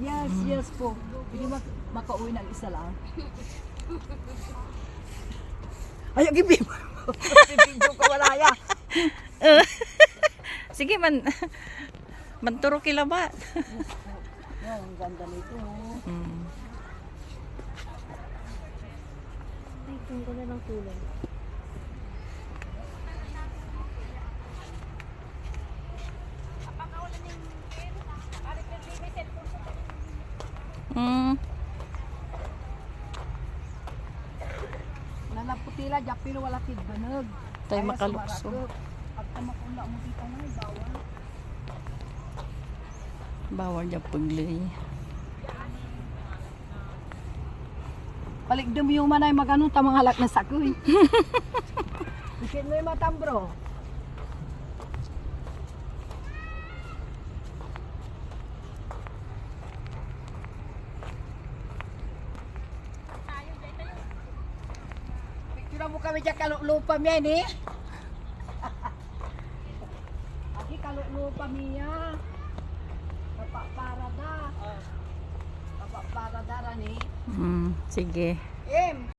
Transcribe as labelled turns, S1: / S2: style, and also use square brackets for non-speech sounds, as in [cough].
S1: Yes, yes po. Hindi mak makauwi ng isa lang. Ay, ang ibig mo. Video ka wala ya. [laughs]
S2: Sige man. Manturo kilabat.
S1: Yan, ang ganda nito.
S2: Mm.
S3: Ay, kung ganda ng kulay.
S1: Nanaputila, japilo wala kidbanag.
S2: Tayo
S1: Kaya
S2: makalukso.
S1: Pagka makula mo dito na, bawal.
S2: Bawal niya pagli.
S1: Balik dumi yung manay magano tamang halak na sakoy. Bikin [laughs] mo yung matam kamu kami kalau lupa mie ni. Lagi kalau lupa mie, bapak parada, ah. bapak parada ni.
S2: Hmm, sige.
S1: Em.